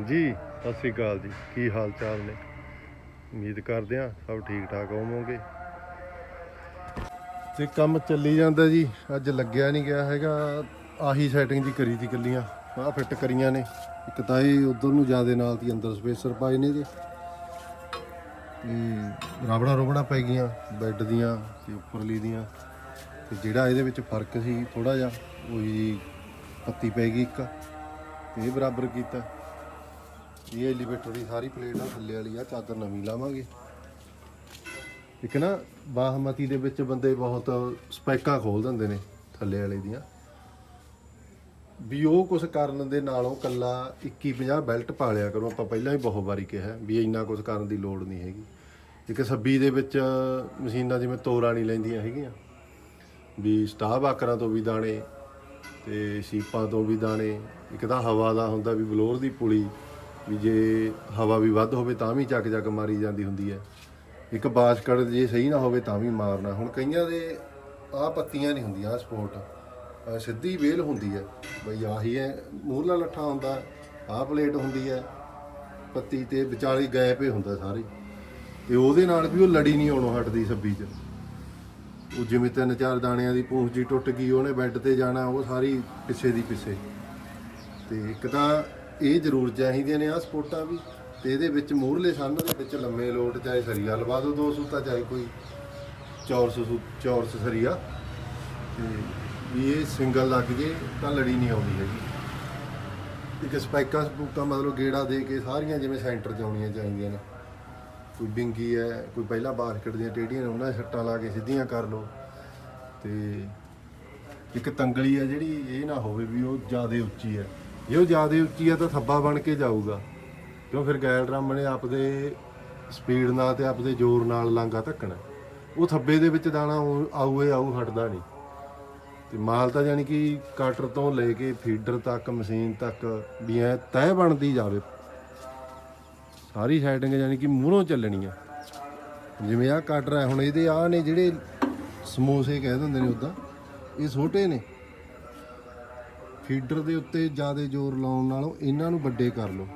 ਜੀ, ਸਤਿ ਸ੍ਰੀ ਅਕਾਲ ਜੀ। ਕੀ ਹਾਲ ਚਾਲ ਨੇ? ਉਮੀਦ ਕਰਦੇ ਆ ਸਭ ਠੀਕ ਠਾਕ ਹੋਵੋਗੇ। ਤੇ ਕੰਮ ਚੱਲੀ ਜਾਂਦਾ ਜੀ। ਅੱਜ ਲੱਗਿਆ ਨਹੀਂ ਗਿਆ ਹੈਗਾ। ਆਹੀ ਸੈਟਿੰਗ ਜੀ ਕਰੀ ਦੀ ਕੱਲੀਆਂ ਆਹ ਫਿੱਟ ਕਰੀਆਂ ਨੇ। ਇੱਕ ਤਾਂ ਇਹ ਉਧਰ ਨੂੰ ਜਿਆਦੇ ਨਾਲ ਤੀ ਅੰਦਰ ਸਪੇਸਰ ਪਾਏ ਨੇ ਜੀ। ਇਹ ਰਾਬੜਾ ਰੋਬੜਾ ਪੈ ਗਈਆਂ ਬੈੱਡ ਦੀਆਂ ਤੇ ਉੱਪਰਲੀ ਦੀਆਂ। ਤੇ ਜਿਹੜਾ ਇਹਦੇ ਵਿੱਚ ਫ਼ਰਕ ਸੀ ਥੋੜਾ ਜਿਹਾ, ਉਹੀ ਪੱਤੀ ਪੈ ਗਈ ਇੱਕ। ਤੇ ਇਹ ਬਰਾਬਰ ਕੀਤਾ। ਇਹ ਐਲੀਵੇਟਰ ਦੀ ਸਾਰੀ ਪਲੇਟ ਆ, ਥੱਲੇ ਵਾਲੀ ਆ, ਚਾਦਰ ਨਵੀਂ ਲਾਵਾਂਗੇ। ਇੱਕ ਨਾ ਬਾਹਮਤੀ ਦੇ ਵਿੱਚ ਬੰਦੇ ਬਹੁਤ ਸਪੈਕਾਂ ਖੋਲ ਦਿੰਦੇ ਨੇ ਥੱਲੇ ਵਾਲੇ ਦੀਆਂ। ਵੀ ਉਹ ਕੁਝ ਕਰਨ ਦੇ ਨਾਲੋਂ ਕੱਲਾ 2150 ਬੈਲਟ ਪਾ ਲਿਆ ਕਰੋ, ਆਪਾਂ ਪਹਿਲਾਂ ਹੀ ਬਹੁਤ ਵਾਰੀ ਕਿਹਾ ਵੀ ਇੰਨਾ ਕੁਝ ਕਰਨ ਦੀ ਲੋੜ ਨਹੀਂ ਹੈਗੀ। ਇੱਕ ਸੱਬੀ ਦੇ ਵਿੱਚ ਮਸ਼ੀਨਾਂ ਜਿਵੇਂ ਤੋਰਾਂ ਨਹੀਂ ਲੈਂਦੀਆਂ ਹੈਗੀਆਂ। ਵੀ ਸਟਾਫ ਆਕਰਾਂ ਤੋਂ ਵੀ ਦਾਣੇ ਤੇ ਸੀਪਾਂ ਤੋਂ ਵੀ ਦਾਣੇ, ਇੱਕ ਤਾਂ ਹਵਾ ਦਾ ਹੁੰਦਾ ਵੀ ਬਲੋਰ ਦੀ ਪੁਲੀ ਵੀ ਜੇ ਹਵਾ ਵੀ ਵੱਧ ਹੋਵੇ ਤਾਂ ਵੀ ਚੱਕ ਚੱਕ ਮਾਰੀ ਜਾਂਦੀ ਹੁੰਦੀ ਹੈ। ਇੱਕ ਬਾਸਕਟ ਜੇ ਸਹੀ ਨਾ ਹੋਵੇ ਤਾਂ ਵੀ ਮਾਰਨਾ। ਹੁਣ ਕਈਆਂ ਦੇ ਆਹ ਪੱਤੀਆਂ ਨਹੀਂ ਹੁੰਦੀਆਂ ਸਪੋਰਟ। ਸਿੱਧੀ ਵੇਲ ਹੁੰਦੀ ਹੈ। ਬਈ ਆਹੀ ਹੈ, ਮੂਹਰਲਾ ਲੱਠਾ ਹੁੰਦਾ, ਆਹ ਪਲੇਟ ਹੁੰਦੀ ਹੈ। ਪੱਤੀ ਤੇ ਵਿਚਾਲੇ ਗੈਪ ਹੀ ਹੁੰਦਾ ਸਾਰੇ। ਤੇ ਉਹਦੇ ਨਾਲ ਵੀ ਉਹ ਲੜੀ ਨਹੀਂ ਆਉਣੋਂ ਹਟਦੀ ਸੱਬੀ 'ਚ। ਉਹ ਜਿਵੇਂ ਤਿੰਨ ਚਾਰ ਦਾਣਿਆਂ ਦੀ ਪੂੰਛ ਜੀ ਟੁੱਟ ਗਈ, ਉਹਨੇ ਬੈੱਡ ਤੇ ਜਾਣਾ, ਉਹ ਸਾਰੀ ਪਿੱਛੇ ਦੀ ਪਿੱਛੇ। ਤੇ ਇੱਕ ਤਾਂ ਇਹ ਜ਼ਰੂਰ ਚਾਹੀਦੀਆਂ ਨੇ ਆ ਸਪੋਰਟਾਂ ਵੀ ਤੇ ਇਹਦੇ ਵਿੱਚ ਮੂਹਰਲੇ ਸੰਨ ਦੇ ਵਿੱਚ ਲੰਮੇ ਲੋਟ ਚਾਹੇ ਸਰੀਆ ਲਵਾ ਦਿਓ, ਦੋ ਸੂਤਾ ਚਾਹੇ ਕੋਈ ਚੌਰਸ ਸੂ- ਚੌਰਸ ਸਰੀਆ। ਤੇ ਵੀ ਇਹ ਸਿੰਗਲ ਲੱਗ ਜੇ ਤਾਂ ਲੜੀ ਨਹੀਂ ਆਉਂਦੀ ਹੈਗੀ। ਇੱਕ ਸਪਾਈਕਾਂ ਸਪੂਕਾਂ ਮਤਲਬ ਗੇੜਾ ਦੇ ਕੇ ਸਾਰੀਆਂ ਜਿਵੇਂ ਸੈਂਟਰ 'ਚ ਆਉਣੀਆਂ ਚਾਹੀਦੀਆਂ ਨੇ। ਕੋਈ ਬਿੰਗੀ ਹੈ, ਕੋਈ ਪਹਿਲਾਂ ਬਾਸਕਟ ਦੀਆਂ ਟੇਡੀਆਂ ਨੇ, ਉਹਨਾਂ ਦੀਆਂ ਛੱਟਾਂ ਲਾ ਕੇ ਸਿੱਧੀਆਂ ਕਰ ਲਓ। ਤੇ ਇੱਕ ਤੰਗਲੀ ਹੈ ਜਿਹੜੀ ਇਹ ਨਾ ਹੋਵੇ ਵੀ ਉਹ ਜ਼ਿਆਦਾ ਉੱਚੀ ਹੈ। ਜੇ ਉਹ ਜ਼ਿਆਦਾ ਉੱਚੀ ਆ ਤਾਂ ਥੱਬਾ ਬਣ ਕੇ ਜਾਊਗਾ। ਕਿਉਂ ਫਿਰ ਗੈਲ ਡਰਮ ਨੇ ਆਪਦੇ ਸਪੀਡ ਨਾਲ ਤੇ ਆਪਦੇ ਜ਼ੋਰ ਨਾਲ ਲਾਂਗਾ ਧੱਕਣਾ। ਉਹ ਥੱਬੇ ਦੇ ਵਿੱਚ ਦਾਣਾ ਉਹ ਆਊਏ ਆਊ ਹਟਦਾ ਨਹੀਂ। ਤੇ ਮਾਲ ਤਾਂ ਯਾਨੀ ਕਿ ਕਟਰ ਤੋਂ ਲੈ ਕੇ ਫੀਡਰ ਤੱਕ, ਮਸ਼ੀਨ ਤੱਕ ਵੀ ਐ ਤੈਅ ਬਣਦੀ ਜਾਵੇ। ਸਾਰੀ ਸੈਟਿੰਗ ਯਾਨੀ ਕਿ ਮੂਹਰੋਂ ਚੱਲਣੀ ਆ। ਜਿਵੇਂ ਆਹ ਕਟਰ ਹੈ ਹੁਣ ਇਹਦੇ ਆਹ ਨੇ ਜਿਹੜੇ ਸਮੋਸੇ ਕਹਿ ਦਿੰਦੇ ਨੇ ਉਦਾਂ, ਇਹ ਛੋਟੇ ਨੇ। ਫੀਡਰ ਦੇ ਉੱਤੇ ਜ਼ਿਆਦਾ ਜ਼ੋਰ ਲਾਉਣ ਨਾਲੋਂ ਇਹਨਾਂ ਨੂੰ ਵੱਡੇ ਕਰ ਲਓ।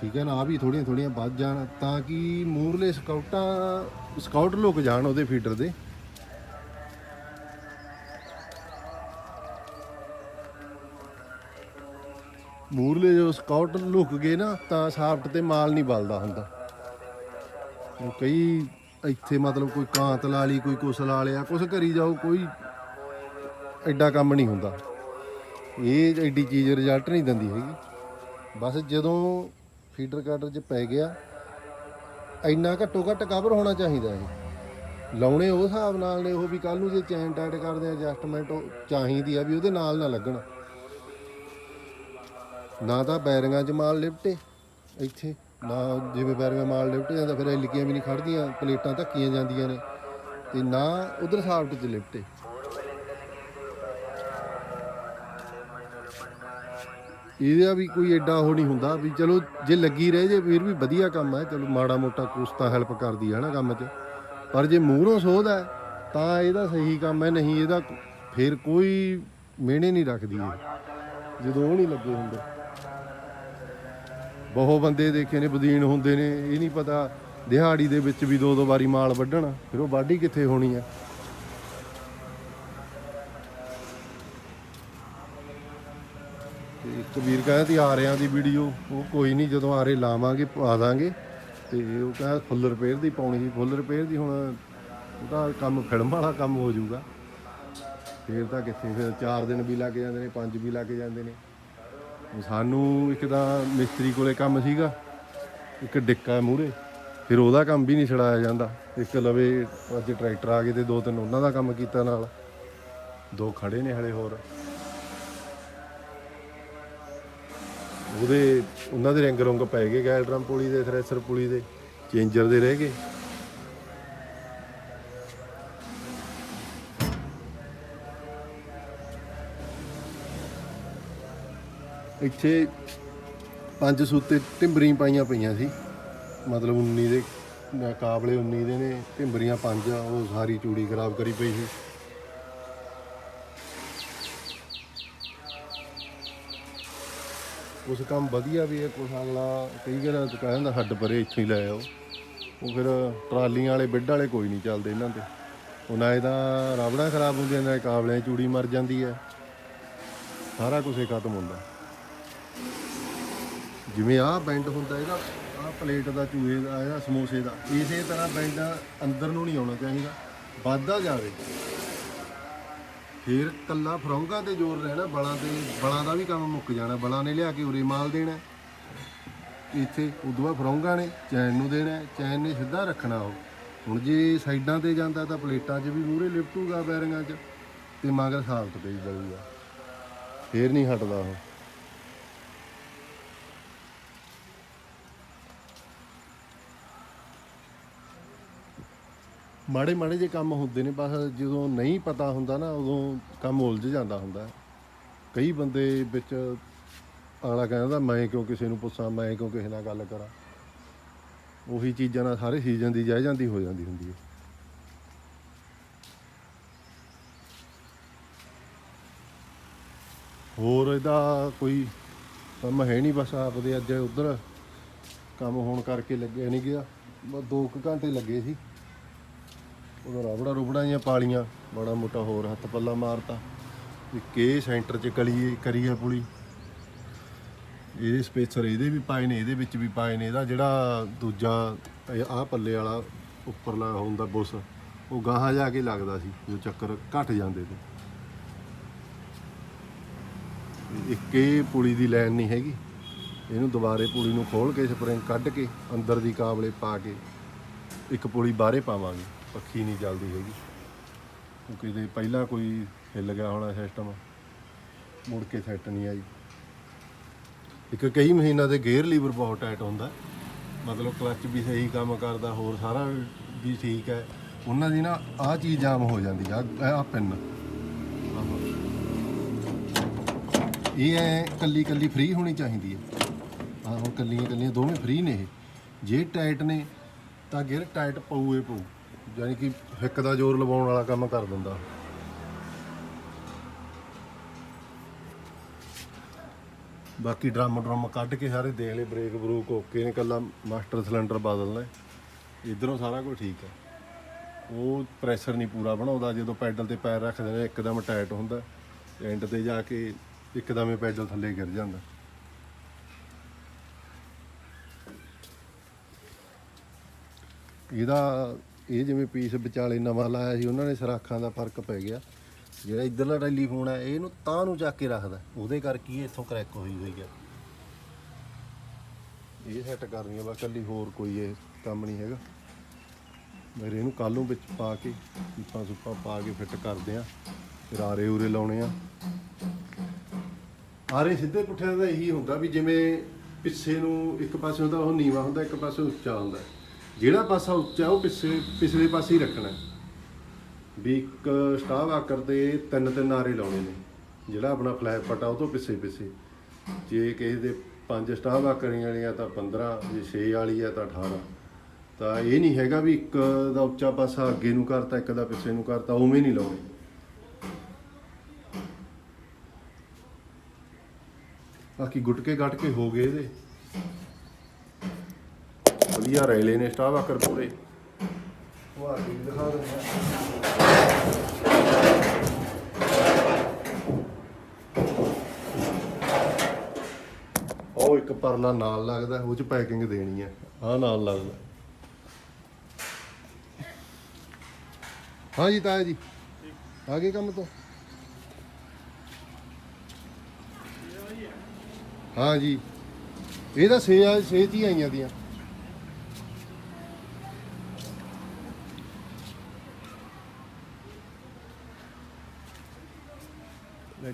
ਠੀਕ ਹੈ ਨਾ? ਆ ਵੀ ਥੋੜੀਆਂ ਥੋੜੀਆਂ ਵੱਧ ਜਾਣ ਤਾਂ ਕਿ ਮੂਰਲੇ ਸਕਾਊਟਾਂ, ਸਕਾਊਟ ਲੁਕ ਜਾਣ ਉਹਦੇ ਫੀਡਰ ਦੇ। ਮੂਰਲੇ ਜੋ ਸਕਾਊਟ ਲੁਕ ਗਏ ਨਾ ਤਾਂ ਸਾਫਟ ਤੇ ਮਾਲ ਨਹੀਂ ਬਲਦਾ ਹੁੰਦਾ। ਕਈ ਇੱਥੇ ਮਤਲਬ ਕੋਈ ਕਾਂਤ ਲਾ ਲਈ, ਕੋਈ ਕੁਸਲਾ ਲਿਆ ਕੁਛ ਕਰੀ ਜਾਓ, ਕੋਈ ਐਡਾ ਕੰਮ ਨਹੀਂ ਹੁੰਦਾ। ਇਹ ਐਡੀ ਚੀਜ਼ ਰਿਜ਼ਲਟ ਨਹੀਂ ਦਿੰਦੀ ਹੈਗੀ। ਬਸ ਜਦੋਂ ਫੀਡਰ ਕਟਰ 'ਚ ਪੈ ਗਿਆ, ਇੰਨਾ ਘੱਟੋ ਘੱਟ ਕਵਰ ਹੋਣਾ ਚਾਹੀਦਾ ਇਹ ਲਾਉਣੇ ਉਹ ਹਿਸਾਬ ਨਾਲ ਨੇ, ਉਹ ਵੀ ਕੱਲ ਨੂੰ ਜੇ ਚੈਨ ਟਾਈਟ ਕਰਦੇ ਆ ਐਡਜਸਟਮੈਂਟ ਚਾਹੀਦੀ ਆ ਵੀ ਉਹਦੇ ਨਾਲ ਨਾ ਲੱਗਣ। ਨਾ ਤਾਂ ਬੈਰਿੰਗਾਂ 'ਚ ਮਾਲ ਲਿਪਟੇ ਇੱਥੇ, ਨਾ ਜਿਵੇਂ ਬੈਰਿੰਗਾਂ ਮਾਲ ਲਿਪਟ ਜਾਂਦਾ, ਫਿਰ ਲਿਕੀਆਂ ਵੀ ਨਹੀਂ ਖੜਦੀਆਂ ਪਲੇਟਾਂ ਧੱਕੀਆਂ ਜਾਂਦੀਆਂ ਨੇ। ਤੇ ਨਾ ਉਧਰ ਸਾਫਟ 'ਚ ਲਿਪਟੇ। ਇਹਦਾ ਵੀ ਕੋਈ ਐਡਾ ਉਹ ਨਹੀਂ ਹੁੰਦਾ ਵੀ ਚਲੋ ਜੇ ਲੱਗੀ ਰਹੇ ਜੇ ਫਿਰ ਵੀ ਵਧੀਆ ਕੰਮ ਹੈ, ਚਲੋ ਮਾੜਾ ਮੋਟਾ ਕੁਛ ਤਾਂ ਹੈਲਪ ਕਰਦੀ ਹੈ ਨਾ ਕੰਮ 'ਚ। ਪਰ ਜੇ ਮੂਹਰੋਂ ਸੋਧ ਹੈ, ਤਾਂ ਇਹਦਾ ਸਹੀ ਕੰਮ ਹੈ, ਨਹੀਂ ਇਹਦਾ ਫਿਰ ਕੋਈ ਮਿਹਣੇ ਨਹੀਂ ਰੱਖਦੀ ਇਹ। ਜਦੋਂ ਉਹ ਨਹੀਂ ਲੱਗੇ ਹੁੰਦੇ। ਬਹੁਤ ਬੰਦੇ ਦੇਖੇ ਨੇ, ਬਦੀਨ ਹੁੰਦੇ ਨੇ, ਇਹ ਨਹੀਂ ਪਤਾ ਦਿਹਾੜੀ ਦੇ ਵਿੱਚ ਵੀ ਦੋ ਦੋ ਵਾਰੀ ਮਾਲ ਵੱਢਣਾ, ਫਿਰ ਉਹ ਵਾਢੀ ਕਿੱਥੇ ਹੋਣੀ ਆ ਤੇ ਕਬੀਰ ਕਹਿੰਦਾ ਤੀ ਆਰਿਆਂ ਦੀ ਵੀਡੀਓ, ਉਹ ਕੋਈ ਨਹੀਂ, ਜਦੋਂ ਆਰੇ ਲਾਵਾਂਗੇ ਪਾ ਦਾਂਗੇ। ਤੇ ਉਹ ਕਹਿੰਦਾ ਫੁੱਲ ਰਿਪੇਅਰ ਦੀ ਪਾਉਣੀ ਸੀ ਫੁੱਲ ਰਿਪੇਅਰ ਦੀ ਹੁਣ ਉਹਦਾ ਕੰਮ ਫਿਲਮ ਵਾਲਾ ਕੰਮ ਹੋ ਜਾਊਗਾ। ਫੇਰ ਤਾਂ ਕਿੱਥੇ, ਫਿਰ 4 ਦਿਨ ਵੀ ਲੱਗ ਜਾਂਦੇ ਨੇ 5 ਵੀ ਲੱਗ ਜਾਂਦੇ ਨੇ। ਸਾਨੂੰ ਇੱਕ ਤਾਂ ਮਿਸਤਰੀ ਕੋਲੇ ਕੰਮ ਸੀਗਾ, ਇੱਕ ਡਿੱਕਾ ਮੂਰੇ ਫਿਰ ਉਹਦਾ ਕੰਮ ਵੀ ਨਹੀਂ ਛੜਾਇਆ ਜਾਂਦਾ। ਇੱਕ ਲਵੇ ਅੱਜ ਟਰੈਕਟਰ ਆ ਗਏ ਤੇ ਦੋ ਤਿੰਨ ਉਹਨਾਂ ਦਾ ਕੰਮ ਕੀਤਾ ਨਾਲ। ਦੋ ਖੜੇ ਨੇ ਹਲੇ ਹੋਰ। ਉਹਦੇ ਉਹਨਾਂ ਦੇ ਰਿੰਗ ਰੰਗ ਪੈ ਗਏ ਗੈਲ ਡਰਮ ਪੁਲੀ ਦੇ, ਥ੍ਰੈਸ਼ਰ ਪੁਲੀ ਦੇ, ਚੇਂਜਰ ਦੇ ਰਹਿ ਗਏ। ਇੱਥੇ ਪੰਜ ਸੂਤੇ ਟਿੰਬਰੀ ਪਾਈਆਂ ਪਈਆਂ ਸੀ। ਮਤਲਬ 19 ਦੇ ਕਾਬਲੇ 19 ਦੇ ਨੇ, ਟਿੰਬਰੀਆਂ ਪੰਜ, ਉਹ ਸਾਰੀ ਚੂੜੀ ਖਰਾਬ ਕਰੀ ਪਈ ਸੀ। ਕੁਛ ਕੰਮ ਵਧੀਆ ਵੀ ਹੈ, ਕੁਛ ਅਗਲਾ ਕਈ ਵਾਰ ਦਿੰਦਾ, ਹੱਡ ਪਰੇ ਇੱਥੋਂ ਹੀ ਲੈ ਆਓ। ਉਹ ਫਿਰ ਟਰਾਲੀਆਂ ਵਾਲੇ, ਬਿੱਡ ਵਾਲੇ ਕੋਈ ਨਹੀਂ ਚੱਲਦੇ ਇਹਨਾਂ ਤੇ। ਉਹ ਨਾ ਇਹਦਾ ਰਾਵੜਾ ਖਰਾਬ ਹੁੰਦੀਆਂ ਨਾ ਕਾਬਲਿਆਂ ਦੀ ਚੂੜੀ ਮਰ ਜਾਂਦੀ ਹੈ। ਸਾਰਾ ਕੁਝ ਖਤਮ ਹੁੰਦਾ। ਜਿਵੇਂ ਆਹ ਬੈਂਡ ਹੁੰਦਾ ਇਹਦਾ, ਆਹ ਪਲੇਟ ਦਾ ਚੂਹੇ ਦਾ ਇਹਦਾ ਸਮੋਸੇ ਦਾ। ਇਸੇ ਤਰ੍ਹਾਂ ਬੈਂਡ ਅੰਦਰ ਨੂੰ ਨਹੀਂ ਆਉਣਾ ਚਾਹੀਦਾ। ਵੱਧਦਾ ਜਾਵੇ। ਫਿਰ ਕੱਲਾ ਫਰੌਂਗਾ ਤੇ ਜ਼ੋਰ ਰਹਿਣਾ, ਬਲਾਂ ਤੇ, ਬਲਾਂ ਦਾ ਵੀ ਕੰਮ ਮੁੱਕ ਜਾਣਾ, ਬਲਾਂ ਨੇ ਲਿਆ ਕੇ ਉਰੇ ਮਾਲ ਦੇਣਾ। ਇੱਥੇ ਉਦੋਂ ਬਾਅਦ ਫਰੌਂਗਾ ਨੇ ਚੈਨ ਨੂੰ ਦੇਣਾ, ਚੈਨ ਨੇ ਸਿੱਧਾ ਰੱਖਣਾ ਉਹ। ਹੁਣ ਜੇ ਸਾਈਡਾਂ ਤੇ ਜਾਂਦਾ ਤਾਂ ਪਲੇਟਾਂ 'ਚ ਵੀ ਮੂਹਰੇ ਲਿਪਟੂਗਾ ਬੈਰਿੰਗਾਂ 'ਚ ਤੇ ਮਗਰ ਸਾਲਟ ਪਈ ਜਾਊਗਾ। ਫੇਰ ਨਹੀਂ ਹਟਦਾ ਉਹ। ਮਾੜੇ ਮਾੜੇ ਜੇ ਕੰਮ ਹੁੰਦੇ ਨੇ, ਬਸ ਜਦੋਂ ਨਹੀਂ ਪਤਾ ਹੁੰਦਾ ਨਾ, ਉਦੋਂ ਕੰਮ ਉਲਝ ਜਾਂਦਾ ਹੁੰਦਾ। ਕਈ ਬੰਦੇ ਵਿੱਚ ਅਗਲਾ ਕਹਿੰਦਾ, ਮੈਂ ਕਿਉਂ ਕਿਸੇ ਨੂੰ ਪੁੱਛਾਂ, ਮੈਂ ਕਿਉਂ ਕਿਸੇ ਨਾਲ ਗੱਲ ਕਰਾਂ? ਉਹੀ ਚੀਜ਼ਾਂ ਨਾਲ ਸਾਰੇ ਸੀਜ਼ਨ ਦੀ ਜਾਇ ਜਾਂਦੀ, ਹੋ ਜਾਂਦੀ ਹੁੰਦੀ ਹੈ। ਹੋਰ ਇਹਦਾ ਕੋਈ ਕੰਮ ਹੈ ਨਹੀਂ, ਬਸ ਆਪਦੇ ਅੱਜ ਉਧਰ ਕੰਮ ਹੋਣ ਕਰਕੇ ਲੱਗਿਆ ਨਹੀਂ ਗਿਆ ਬਸ 2 ਘੰਟੇ ਲੱਗੇ ਸੀ। ਉਦੋਂ ਰਬੜਾ ਰੁਬੜਾ ਜਾਂ ਪਾਲੀਆਂ ਬੜਾ ਮੋਟਾ ਹੋਰ ਹੱਥ ਪੱਲਾ ਮਾਰਤਾ। ਇੱਕ ਇਹ ਸੈਂਟਰ 'ਚ ਕਲੀ ਕਰੀ ਆ ਪੁਲੀ। ਇਹਦੇ ਸਪੇਸਰ ਇਹਦੇ ਵੀ ਪਾਏ ਨੇ, ਇਹਦੇ ਵਿੱਚ ਵੀ ਪਾਏ ਨੇ। ਇਹਦਾ ਜਿਹੜਾ ਦੂਜਾ ਆਹ ਪੱਲੇ ਵਾਲਾ ਉੱਪਰਲਾ ਹੁੰਦਾ ਬੁਸ ਉਹ ਗਾਹਾਂ ਜਾ ਕੇ ਲੱਗਦਾ ਸੀ, ਜੋ ਚੱਕਰ ਘਟ ਜਾਂਦੇ ਤੇ। ਇੱਕ ਇਹ ਪੁਲੀ ਦੀ ਲਾਈਨ ਨਹੀਂ ਹੈਗੀ। ਇਹਨੂੰ ਦੁਬਾਰੇ ਪੁਲੀ ਨੂੰ ਖੋਲ ਕੇ ਸਪਰਿੰਗ ਕੱਢ ਕੇ, ਅੰਦਰ ਦੀ ਕਾਬਲੇ ਪਾ ਕੇ, ਇੱਕ ਪੁਲੀ ਬਾਹਰੇ ਪਾਵਾਂਗੇ। ਪੱਖੀ ਨਹੀਂ ਚੱਲਦੀ ਹੈਗੀ। ਕਿਉਂਕਿ ਇਹਦੇ ਪਹਿਲਾਂ ਕੋਈ ਹਿੱਲ ਗਿਆ ਹੋਣਾ ਸਿਸਟਮ ਮੁੜ ਕੇ ਸੈੱਟ ਨਹੀਂ ਆਈ। ਇੱਕ ਕਈ ਮਹੀਨਾ ਦੇ ਗੇਅਰ ਲੀਵਰ ਬਹੁਤ ਟਾਈਟ ਹੁੰਦਾ। ਮਤਲਬ ਕਲੱਚ ਵੀ ਸਹੀ ਕੰਮ ਕਰਦਾ, ਹੋਰ ਸਾਰਾ ਵੀ ਠੀਕ ਹੈ। ਉਹਨਾਂ ਦੀ ਨਾ ਆਹ ਚੀਜ਼ ਜਾਮ ਹੋ ਜਾਂਦੀ ਆ ਆਹ ਪਿੰਨ ਇਹ ਐ ਕੱਲੀ ਕੱਲੀ ਫ੍ਰੀ ਹੋਣੀ ਚਾਹੀਦੀ ਹੈ। ਆਹ ਹੁਣ ਕੱਲੀਆਂ ਕੱਲੀਆਂ ਦੋਵੇਂ ਫ੍ਰੀ ਨੇ ਇਹ। ਜੇ ਟਾਈਟ ਨੇ ਤਾਂ ਗੇਅਰ ਟਾਈਟ ਪਊਏ ਪਊ। ਯਾਨੀ ਕਿ ਹਿੱਕ ਦਾ ਜ਼ੋਰ ਲਵਾਉਣ ਵਾਲਾ ਕੰਮ ਕਰ ਦਿੰਦਾ। ਬਾਕੀ ਡਰਮ ਡਰਮ ਕੱਢ ਕੇ ਸਾਰੇ ਦੇਖ ਲਏ, ਬ੍ਰੇਕ ਬਰੂਕ ਓਕੇ ਨੇ, ਕੱਲਾ ਮਾਸਟਰ ਸਿਲੰਡਰ ਬਦਲਣਾ ਇਧਰੋਂ ਸਾਰਾ ਕੁਝ ਠੀਕ ਹੈ। ਉਹ ਪ੍ਰੈਸ਼ਰ ਨਹੀਂ ਪੂਰਾ ਬਣਾਉਂਦਾ, ਜਦੋਂ ਪੈਡਲ ਤੇ ਪੈਰ ਰੱਖਦੇ ਨੇ, ਇੱਕਦਮ ਟਾਈਟ ਹੁੰਦਾ। ਐਂਡ ਤੇ ਜਾ ਕੇ ਇੱਕਦਮ ਹੀ ਪੈਡਲ ਥੱਲੇ ਗਿਰ ਜਾਂਦਾ। ਇਹਦਾ ਇਹ ਜਿਵੇਂ ਪੀਸ ਵਿਚਾਲੇ ਨਵਾਂ ਲਾਇਆ ਸੀ, ਉਹਨਾਂ ਨੇ ਸਰਾਖਾਂ ਦਾ ਫ਼ਰਕ ਪੈ ਗਿਆ। ਜਿਹੜਾ ਇਧਰਲਾ ਟੈਲੀਫੋਨ ਹੈ ਇਹਨੂੰ ਤਾਂ ਨੂੰ ਚੱਕ ਕੇ ਰੱਖਦਾ। ਉਹਦੇ ਕਰਕੇ ਹੀ ਇੱਥੋਂ ਕਰੈਕ ਹੋਈ ਹੋਈ ਹੈ ਇਹ ਸੈੱਟ ਕਰਨੀ ਹੈ ਬਸ ਕੱਲੀ ਹੋਰ ਕੋਈ ਇਹ ਕੰਮ ਨਹੀਂ ਹੈਗਾ। ਮੇਰੇ ਇਹਨੂੰ ਕੱਲ ਨੂੰ ਵਿੱਚ ਪਾ ਕੇ ਪੀਪਾਂ ਸੁੱਪਾਂ ਪਾ ਕੇ ਫਿੱਟ ਕਰਦੇ ਆ। ਫਿਰ ਆਰੇ ਉਰੇ ਲਾਉਣੇ ਆ। ਆਰੇ ਸਿੱਧੇ ਪੁੱਠਿਆਂ ਦਾ ਇਹੀ ਹੁੰਦਾ ਵੀ ਜਿਵੇਂ ਪਿੱਛੇ ਨੂੰ ਇੱਕ ਪਾਸੇ ਹੁੰਦਾ ਉਹ ਨੀਵਾ ਹੁੰਦਾ, ਇੱਕ ਪਾਸੇ ਉੱਚਾ ਹੁੰਦਾ। ਜਿਹੜਾ ਪਾਸਾ ਉੱਚਾ ਉਹ ਪਿੱਛੇ, ਪਿਛਲੇ ਪਾਸੇ ਹੀ ਰੱਖਣਾ ਵੀ ਇੱਕ ਸਟਾਵ ਆਕਰ ਦੇ ਤਿੰਨ ਤਿੰਨ ਆਰੇ ਲਾਉਣੇ ਨੇ। ਜਿਹੜਾ ਆਪਣਾ ਫਲੈਪ ਪਟਾ ਉਹ ਤੋਂ ਪਿੱਛੇ ਪਿੱਛੇ। ਜੇ ਕਿਸੇ ਦੇ ਪੰਜ ਸਟਾਵ ਆਕਰੀਆਂ ਵਾਲੀਆਂ ਤਾਂ 15 ਜੇ 6 ਵਾਲੀ ਆ ਤਾਂ 18 ਤਾਂ ਇਹ ਨਹੀਂ ਹੈਗਾ ਵੀ ਇੱਕ ਦਾ ਉੱਚਾ ਪਾਸਾ ਅੱਗੇ ਨੂੰ ਕਰਤਾ, ਇੱਕ ਦਾ ਪਿੱਛੇ ਨੂੰ ਕਰਤਾ, ਉਵੇਂ ਨਹੀਂ ਲਾਉਣੇ। ਬਾਕੀ ਗੁਟਕੇ ਗੱਟ ਕੇ ਹੋ ਗਏ ਇਹਦੇ। ਵਧੀਆ ਰੈਲੇ ਨੇ ਸਟਾਵ ਆਕਰ ਪੂਰੇ। ਉਹ ਆ ਦਿਖਾ ਦਿੰਦੇ ਆ ਉਹ ਇੱਕ ਪਰਲਾ ਨਾਲ ਲੱਗਦਾ, ਉਹ ਚ ਪੈਕਿੰਗ ਦੇਣੀ ਹੈ ਆਹ ਨਾਲ ਲੱਗਦਾ। ਹਾਂ ਜੀ, ਤਾਇਆ ਜੀ। ਆ ਗਏ ਕੰਮ ਤੋਂ? ਹਾਂ ਜੀ। ਇਹ ਤਾਂ ਸੇ ਆ ਹੀ ਆਈਆਂ ਦੀਆਂ।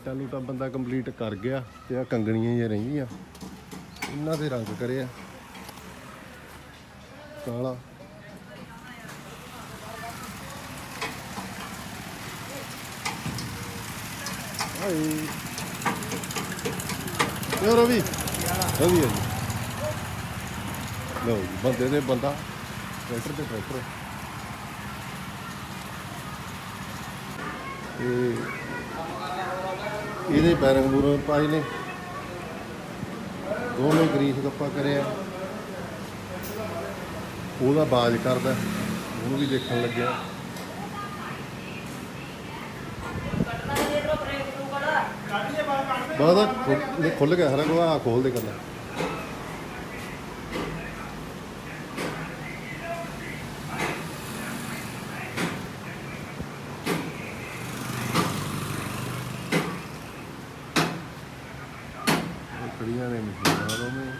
ਲਾਈਟਾਂ ਲੂਟਾਂ ਬੰਦਾ ਕੰਪਲੀਟ ਕਰ ਗਿਆ ਤੇ ਆ ਕੰਗਣੀਆਂ ਹੀ ਰਹਿੰਦੀਆਂ ਇਹਨਾਂ ਦੇ ਰੰਗ ਕਰਿਆ ਕਾਲਾ। ਹਾਏ। ਯੋ ਰਵੀ। ਰਵੀ ਜੀ। ਲਓ ਬੰਦੇ ਦੇ ਬੰਦਾ ਟਰੈਕਟਰ ਤੇ ਟਰੈਕਟਰ। ਇਹ ਇਹਦੇ ਬੈਰਿੰਗ ਬੂਰ ਪਾਏ ਨੇ। ਦੋਵੇਂ ਗਰੀਸ ਗੱਪਾ ਕਰਿਆ। ਉਹਦਾ ਬਾਜ ਕਰਦਾ। ਉਹਨੂੰ ਵੀ ਦੇਖਣ ਲੱਗਿਆ। ਇਹ ਖੁੱਲ ਗਿਆ ਹਰਾ ਕੋ ਆ ਖੋਲ ਦੇ ਕਰਨਾ ਇਹ ਖੜੀਆਂ ਨੇ ਮਸ਼ੀਨਾਂ ਦੋਵੇਂ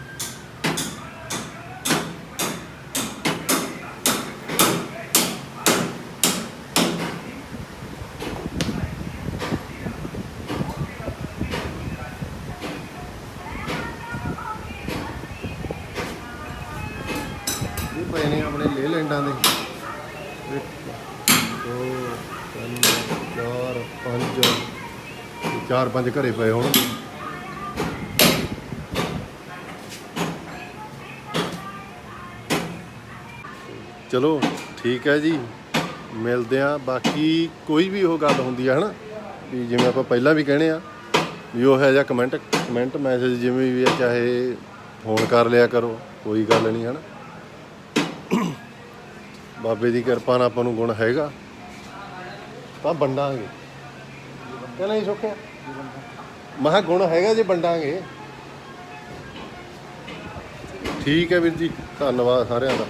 ਇਹ ਪਏ ਨੇ ਆਪਣੇ ਲੇ ਇੱਕ ਦੋ। ਤਿੰਨ ਚਾਰ ਪੰਜ ਚਾਰ ਪੰਜ ਘਰੇ ਪਏ ਹੋਣਗੇ ਚਲੋ, ਠੀਕ ਹੈ ਜੀ। ਮਿਲਦੇ ਆ ਬਾਕੀ ਕੋਈ ਵੀ ਉਹ ਗੱਲ ਹੁੰਦੀ ਹੈ ਹਨਾ? ਵੀ ਜਿਵੇਂ ਆਪਾਂ ਪਹਿਲਾਂ ਵੀ ਕਹਿੰਦੇ ਆ, ਵੀ ਉਹ ਹੈ ਜਾਂ ਕਮੈਂਟ ਕਮੈਂਟ ਮੈਸੇਜ ਜਿਵੇਂ ਵੀ ਹੈ ਚਾਹੇ ਫੋਨ ਕਰ ਲਿਆ ਕਰੋ, ਕੋਈ ਗੱਲ ਨਹੀਂ, ਹਨਾ? ਬਾਬੇ ਦੀ ਕਿਰਪਾ ਨਾਲ ਆਪਾਂ ਨੂੰ ਗੁਣ ਹੈਗਾ, ਤਾਂ ਵੰਡਾਂਗੇ। ਕਹਿੰਦਾ ਨਹੀਂ ਸੁੱਖਿਆ? ਮਹਾ ਗੁਣ ਹੈਗਾ ਜੇ ਵੰਡਾਂਗੇ। ਠੀਕ ਹੈ ਵੀਰ ਜੀ, ਧੰਨਵਾਦ ਸਾਰਿਆਂ ਦਾ।